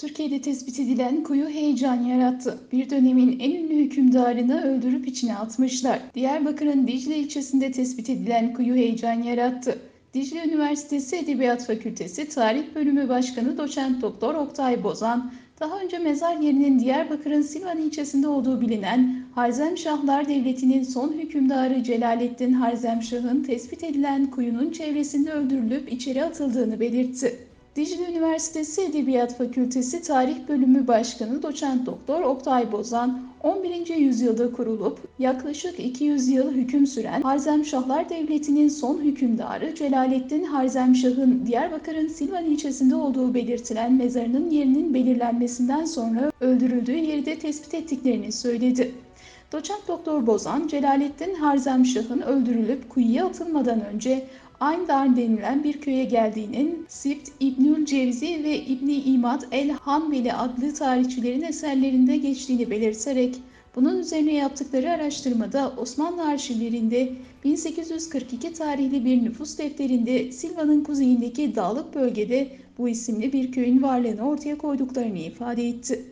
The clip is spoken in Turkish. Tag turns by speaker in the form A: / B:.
A: Türkiye'de tespit edilen kuyu heyecan yarattı. Bir dönemin en ünlü hükümdarını öldürüp içine atmışlar. Diyarbakır'ın Dicle ilçesinde tespit edilen kuyu heyecan yarattı. Dicle Üniversitesi Edebiyat Fakültesi Tarih Bölümü Başkanı Doçent Doktor Oktay Bozan, daha önce mezar yerinin Diyarbakır'ın Silvan ilçesinde olduğu bilinen Harzemşahlar Devleti'nin son hükümdarı Celalettin Harzemşah'ın tespit edilen kuyunun çevresinde öldürülüp içeri atıldığını belirtti. Dicle Üniversitesi Edebiyat Fakültesi Tarih Bölümü Başkanı Doçent Doktor Oktay Bozan, 11. yüzyılda kurulup yaklaşık 200 yıl hüküm süren Harzemşahlar Devleti'nin son hükümdarı Celalettin Harzemşah'ın Diyarbakır'ın Silvan ilçesinde olduğu belirtilen mezarının yerinin belirlenmesinden sonra öldürüldüğü yeri de tespit ettiklerini söyledi. Doçent Doktor Bozan, Celalettin Harzemşah'ın öldürülüp kuyuya atılmadan önce Ayndar denilen bir köye geldiğinin Sibt İbnül Cevzi ve İbni İmad el Hanbeli adlı tarihçilerin eserlerinde geçtiğini belirterek bunun üzerine yaptıkları araştırmada Osmanlı arşivlerinde 1842 tarihli bir nüfus defterinde Silva'nın kuzeyindeki dağlık bölgede bu isimli bir köyün varlığını ortaya koyduklarını ifade etti.